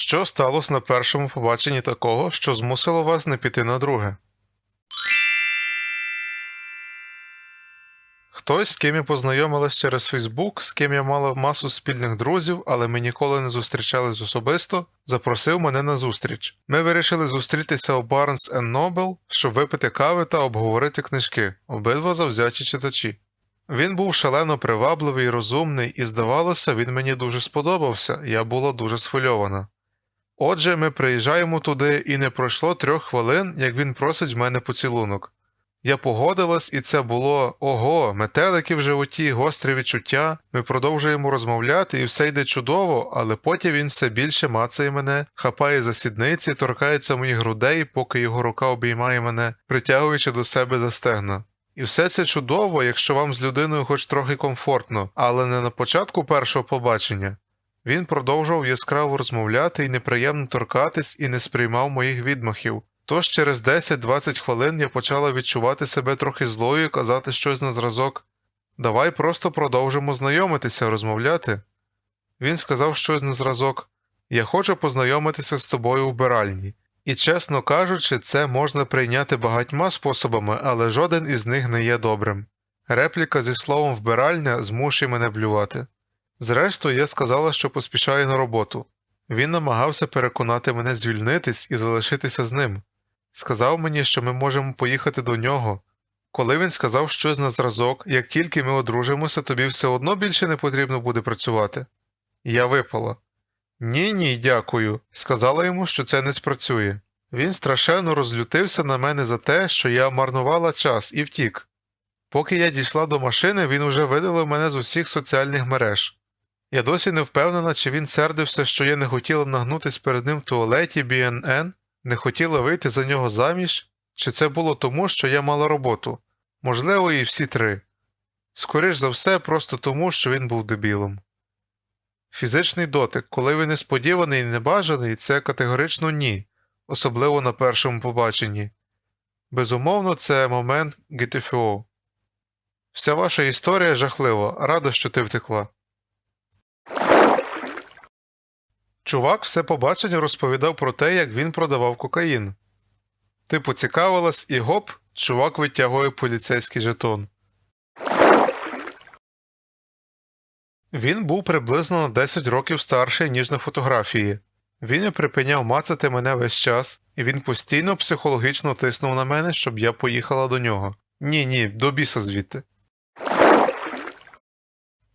Що сталося на першому побаченні такого, що змусило вас не піти на друге? Хтось, з ким я познайомилась через Фейсбук, з ким я мала масу спільних друзів, але ми ніколи не зустрічались особисто, запросив мене на зустріч. Ми вирішили зустрітися у Barnes Noble, щоб випити кави та обговорити книжки, обидва завзяті читачі. Він був шалено привабливий і розумний, і, здавалося, він мені дуже сподобався, я була дуже схвильована. Отже, ми приїжджаємо туди, і не пройшло трьох хвилин, як він просить в мене поцілунок. Я погодилась, і це було ого, метелики в животі, гострі відчуття. Ми продовжуємо розмовляти, і все йде чудово, але потім він все більше мацає мене, хапає за сідниці, торкається моїх грудей, поки його рука обіймає мене, притягуючи до себе за стегна. І все це чудово, якщо вам з людиною хоч трохи комфортно, але не на початку першого побачення. Він продовжував яскраво розмовляти і неприємно торкатись і не сприймав моїх відмахів. Тож через 10-20 хвилин я почала відчувати себе трохи злою і казати щось на зразок Давай просто продовжимо знайомитися, розмовляти. Він сказав щось на зразок Я хочу познайомитися з тобою у вбиральні. І, чесно кажучи, це можна прийняти багатьма способами, але жоден із них не є добрим. Репліка зі словом вбиральня змушує мене блювати. Зрештою, я сказала, що поспішаю на роботу. Він намагався переконати мене звільнитись і залишитися з ним. Сказав мені, що ми можемо поїхати до нього. Коли він сказав щось на зразок, як тільки ми одружимося, тобі все одно більше не потрібно буде працювати. Я випала. Ні, ні, дякую. Сказала йому, що це не спрацює. Він страшенно розлютився на мене за те, що я марнувала час і втік. Поки я дійшла до машини, він уже видалив мене з усіх соціальних мереж. Я досі не впевнена, чи він сердився, що я не хотіла нагнутись перед ним в туалеті BNN, не хотіла вийти за нього заміж, чи це було тому, що я мала роботу, можливо, і всі три. Скоріш за все, просто тому, що він був дебілом. Фізичний дотик, коли він несподіваний і небажаний, це категорично ні, особливо на першому побаченні. Безумовно, це момент ГТФО. Вся ваша історія жахлива, рада, що ти втекла. Чувак все побачення розповідав про те, як він продавав кокаїн. Ти поцікавилась і гоп, чувак витягує поліцейський жетон. Він був приблизно на 10 років старший, ніж на фотографії. Він не припиняв мацати мене весь час, і він постійно психологічно тиснув на мене, щоб я поїхала до нього. Ні, ні, до біса звідти.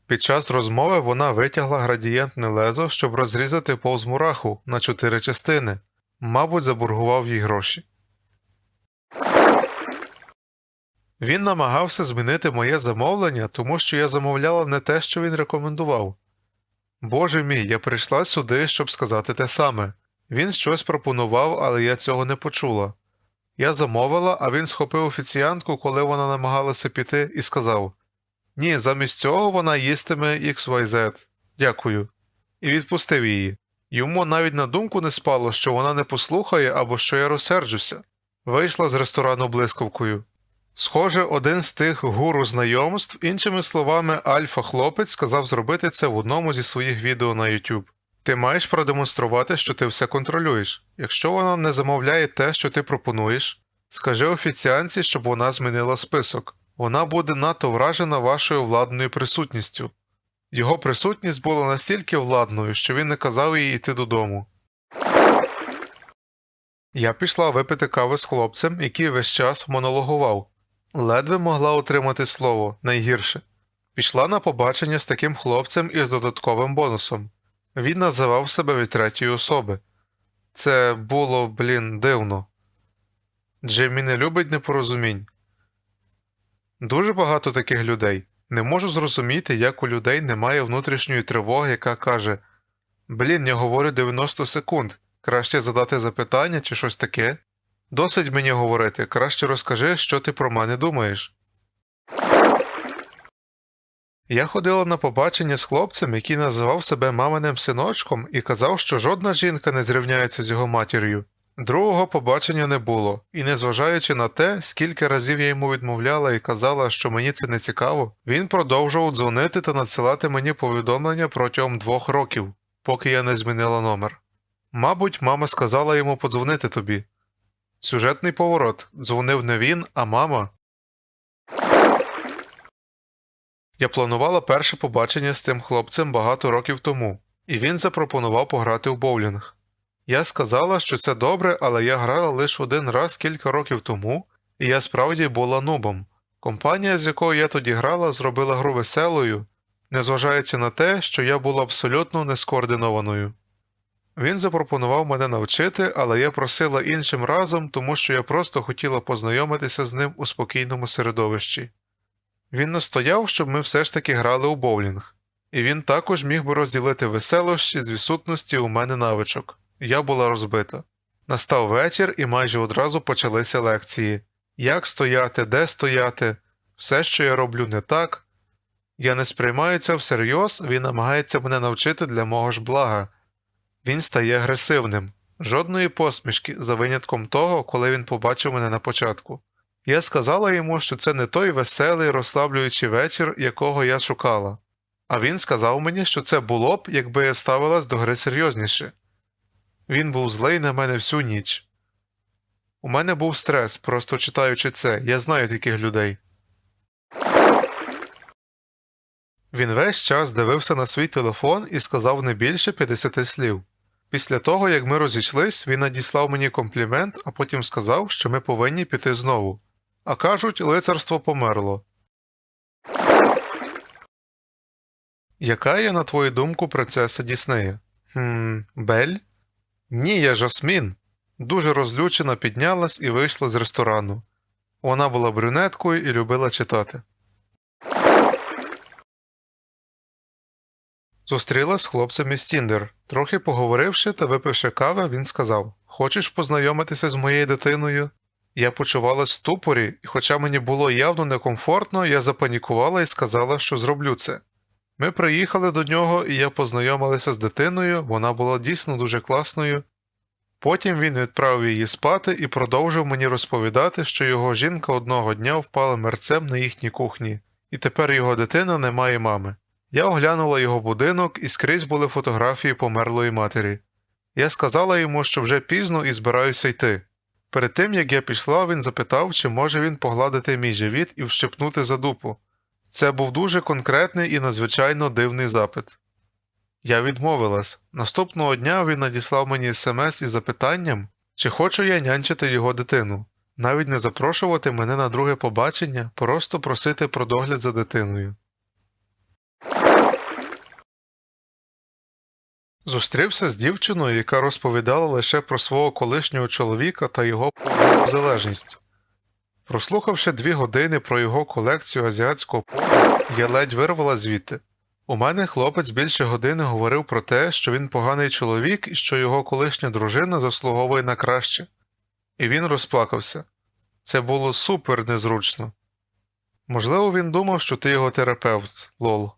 Під час розмови вона витягла градієнтне лезо, щоб розрізати повз мураху на чотири частини. Мабуть, заборгував їй гроші. Він намагався змінити моє замовлення, тому що я замовляла не те, що він рекомендував. Боже мій, я прийшла сюди, щоб сказати те саме. Він щось пропонував, але я цього не почула. Я замовила, а він схопив офіціантку, коли вона намагалася піти, і сказав Ні, замість цього вона їстиме XYZ. Дякую. І відпустив її. Йому навіть на думку не спало, що вона не послухає або що я розсерджуся. Вийшла з ресторану блискавкою. Схоже, один з тих гуру знайомств, іншими словами, альфа-хлопець сказав зробити це в одному зі своїх відео на YouTube. Ти маєш продемонструвати, що ти все контролюєш. Якщо вона не замовляє те, що ти пропонуєш, скажи офіціанці, щоб вона змінила список. Вона буде надто вражена вашою владною присутністю. Його присутність була настільки владною, що він не казав їй йти додому. Я пішла випити кави з хлопцем, який весь час монологував. Ледве могла отримати слово найгірше. Пішла на побачення з таким хлопцем із додатковим бонусом. Він називав себе від третьої особи. Це було, блін, дивно. Джиммі не любить непорозумінь. Дуже багато таких людей. Не можу зрозуміти, як у людей немає внутрішньої тривоги, яка каже Блін, я говорю 90 секунд. Краще задати запитання чи щось таке. Досить мені говорити, краще розкажи, що ти про мене думаєш. Я ходила на побачення з хлопцем, який називав себе маминим синочком, і казав, що жодна жінка не зрівняється з його матір'ю. Другого побачення не було, і незважаючи на те, скільки разів я йому відмовляла і казала, що мені це не цікаво, він продовжував дзвонити та надсилати мені повідомлення протягом двох років, поки я не змінила номер. Мабуть, мама сказала йому подзвонити тобі. Сюжетний поворот дзвонив не він, а мама. Я планувала перше побачення з тим хлопцем багато років тому, і він запропонував пограти у боулінг. Я сказала, що це добре, але я грала лише один раз кілька років тому, і я справді була нубом. Компанія, з якою я тоді грала, зробила гру веселою, незважаючи на те, що я була абсолютно нескоординованою. Він запропонував мене навчити, але я просила іншим разом, тому що я просто хотіла познайомитися з ним у спокійному середовищі. Він настояв, щоб ми все ж таки грали у боулінг, і він також міг би розділити веселощі з відсутності у мене навичок. Я була розбита. Настав вечір, і майже одразу почалися лекції як стояти, де стояти, все, що я роблю не так. Я не сприймаю це всерйоз, він намагається мене навчити для мого ж блага. Він стає агресивним, жодної посмішки, за винятком того, коли він побачив мене на початку. Я сказала йому, що це не той веселий, розслаблюючий вечір, якого я шукала, а він сказав мені, що це було б, якби я ставилась до гри серйозніше. Він був злий на мене всю ніч. У мене був стрес, просто читаючи це, я знаю таких людей. Він весь час дивився на свій телефон і сказав не більше 50 слів. Після того, як ми розійшлись, він надіслав мені комплімент, а потім сказав, що ми повинні піти знову. А кажуть, лицарство померло. Яка є, на твою думку, принцеса Діснея? Хм, Бель? Ні, я Жасмін. Дуже розлючена піднялась і вийшла з ресторану. Вона була брюнеткою і любила читати. Зустрілась з хлопцем із Тіндер. Трохи поговоривши та випивши кави, він сказав Хочеш познайомитися з моєю дитиною? Я почувалась в ступорі, і, хоча мені було явно некомфортно, я запанікувала і сказала, що зроблю це. Ми приїхали до нього, і я познайомилася з дитиною, вона була дійсно дуже класною. Потім він відправив її спати і продовжив мені розповідати, що його жінка одного дня впала мерцем на їхній кухні, і тепер його дитина не має мами. Я оглянула його будинок і скрізь були фотографії померлої матері. Я сказала йому, що вже пізно і збираюся йти. Перед тим як я пішла, він запитав, чи може він погладити мій живіт і вщипнути за дупу. Це був дуже конкретний і надзвичайно дивний запит. Я відмовилась. Наступного дня він надіслав мені смс із запитанням, чи хочу я нянчити його дитину, навіть не запрошувати мене на друге побачення, просто просити про догляд за дитиною. Зустрівся з дівчиною, яка розповідала лише про свого колишнього чоловіка та його залежність. Прослухавши дві години про його колекцію азіатського порно, я ледь вирвала звідти. У мене хлопець більше години говорив про те, що він поганий чоловік і що його колишня дружина заслуговує на краще. І він розплакався. Це було супер незручно. Можливо, він думав, що ти його терапевт, лол.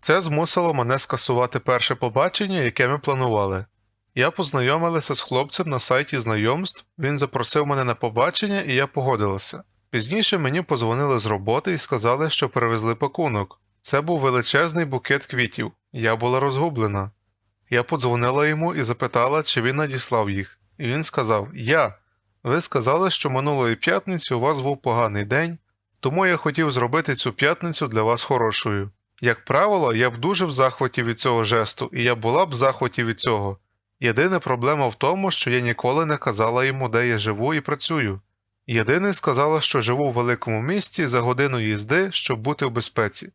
Це змусило мене скасувати перше побачення, яке ми планували. Я познайомилася з хлопцем на сайті знайомств, він запросив мене на побачення, і я погодилася. Пізніше мені позвонили з роботи і сказали, що перевезли пакунок. Це був величезний букет квітів. Я була розгублена. Я подзвонила йому і запитала, чи він надіслав їх, і він сказав: Я. Ви сказали, що минулої п'ятниці у вас був поганий день, тому я хотів зробити цю п'ятницю для вас хорошою. Як правило, я б дуже в захваті від цього жесту, і я була б в захваті від цього. Єдина проблема в тому, що я ніколи не казала йому, де я живу і працюю. Єдине сказала, що живу в великому місті за годину їзди, щоб бути в безпеці.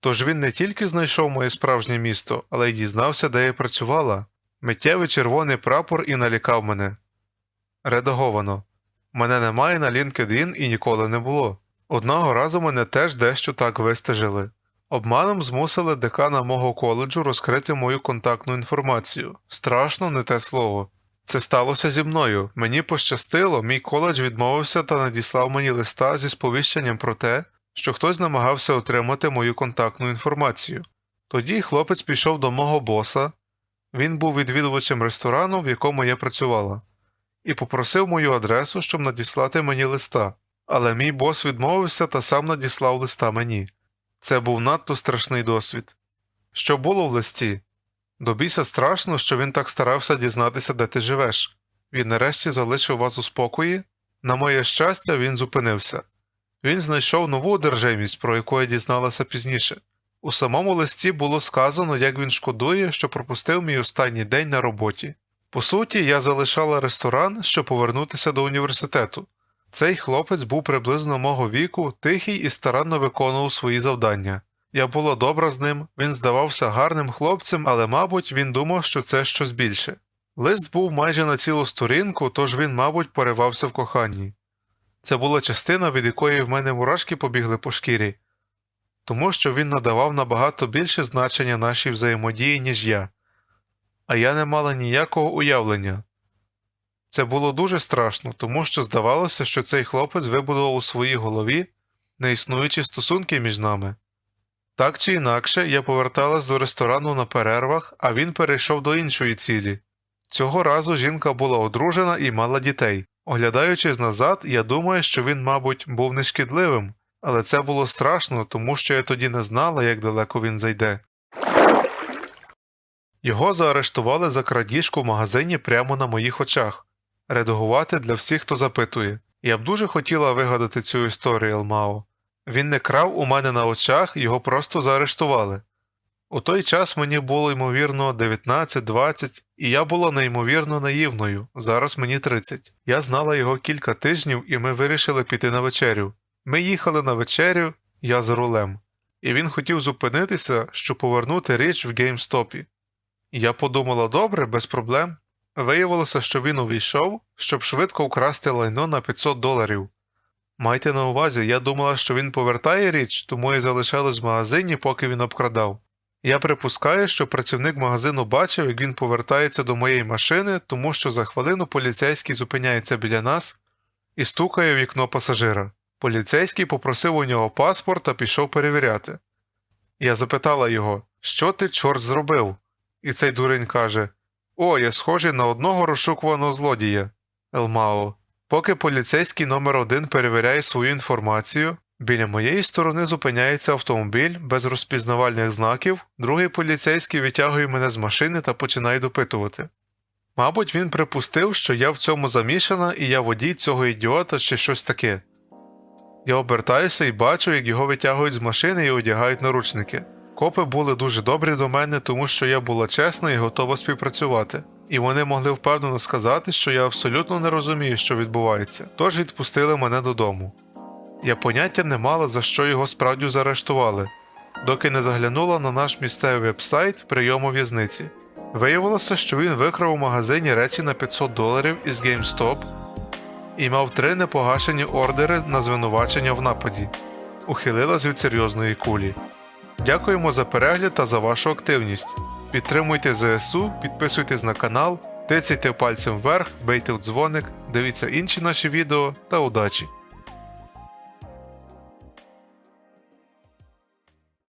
Тож він не тільки знайшов моє справжнє місто, але й дізнався, де я працювала. Миттєвий червоний прапор і налякав мене. Редаговано. Мене немає на LinkedIn і ніколи не було. Одного разу мене теж дещо так вистежили. Обманом змусили декана мого коледжу розкрити мою контактну інформацію. Страшно не те слово. Це сталося зі мною. Мені пощастило, мій коледж відмовився та надіслав мені листа зі сповіщенням про те, що хтось намагався отримати мою контактну інформацію. Тоді хлопець пішов до мого боса, він був відвідувачем ресторану, в якому я працювала, і попросив мою адресу, щоб надіслати мені листа, але мій бос відмовився та сам надіслав листа мені. Це був надто страшний досвід. Що було в листі? До біса страшно, що він так старався дізнатися, де ти живеш. Він нарешті залишив вас у спокої. На моє щастя, він зупинився. Він знайшов нову одержимість, про яку я дізналася пізніше. У самому листі було сказано, як він шкодує, що пропустив мій останній день на роботі. По суті, я залишала ресторан, щоб повернутися до університету. Цей хлопець був приблизно мого віку, тихий і старанно виконував свої завдання. Я була добра з ним, він здавався гарним хлопцем, але, мабуть, він думав, що це щось більше. Лист був майже на цілу сторінку, тож він, мабуть, поривався в коханні. Це була частина, від якої в мене мурашки побігли по шкірі, тому що він надавав набагато більше значення нашій взаємодії, ніж я, а я не мала ніякого уявлення. Це було дуже страшно, тому що здавалося, що цей хлопець вибудував у своїй голові неіснуючі стосунки між нами. Так чи інакше, я поверталась до ресторану на перервах, а він перейшов до іншої цілі. Цього разу жінка була одружена і мала дітей. Оглядаючись назад, я думаю, що він, мабуть, був нешкідливим, але це було страшно, тому що я тоді не знала, як далеко він зайде. Його заарештували за крадіжку в магазині прямо на моїх очах. Редагувати для всіх, хто запитує. Я б дуже хотіла вигадати цю історію Елмао. Він не крав у мене на очах, його просто заарештували. У той час мені було ймовірно 19-20, і я була неймовірно наївною, зараз мені 30. Я знала його кілька тижнів, і ми вирішили піти на вечерю. Ми їхали на вечерю, я за рулем, і він хотів зупинитися, щоб повернути річ в геймстопі. Я подумала добре, без проблем. Виявилося, що він увійшов, щоб швидко вкрасти лайно на 500 доларів. Майте на увазі, я думала, що він повертає річ, тому і залишалась в магазині, поки він обкрадав. Я припускаю, що працівник магазину бачив, як він повертається до моєї машини, тому що за хвилину поліцейський зупиняється біля нас і стукає в вікно пасажира. Поліцейський попросив у нього паспорт та пішов перевіряти. Я запитала його, що ти, чорт, зробив? І цей дурень каже: О, я схожий на одного розшукуваного злодія. Елмао. Поки поліцейський номер один перевіряє свою інформацію, біля моєї сторони зупиняється автомобіль без розпізнавальних знаків, другий поліцейський витягує мене з машини та починає допитувати. Мабуть, він припустив, що я в цьому замішана і я водій цього ідіота чи щось таке. Я обертаюся і бачу, як його витягують з машини і одягають наручники. Копи були дуже добрі до мене, тому що я була чесна і готова співпрацювати, і вони могли впевнено сказати, що я абсолютно не розумію, що відбувається, тож відпустили мене додому. Я поняття не мала, за що його справді заарештували, доки не заглянула на наш місцевий вебсайт прийому в'язниці. Виявилося, що він викрав у магазині речі на 500 доларів із GameStop і мав три непогашені ордери на звинувачення в нападі. Ухилилась від серйозної кулі. Дякуємо за перегляд та за вашу активність. Підтримуйте ЗСУ, підписуйтесь на канал, тицяйте пальцем вверх, бейте в дзвоник, дивіться інші наші відео та удачі!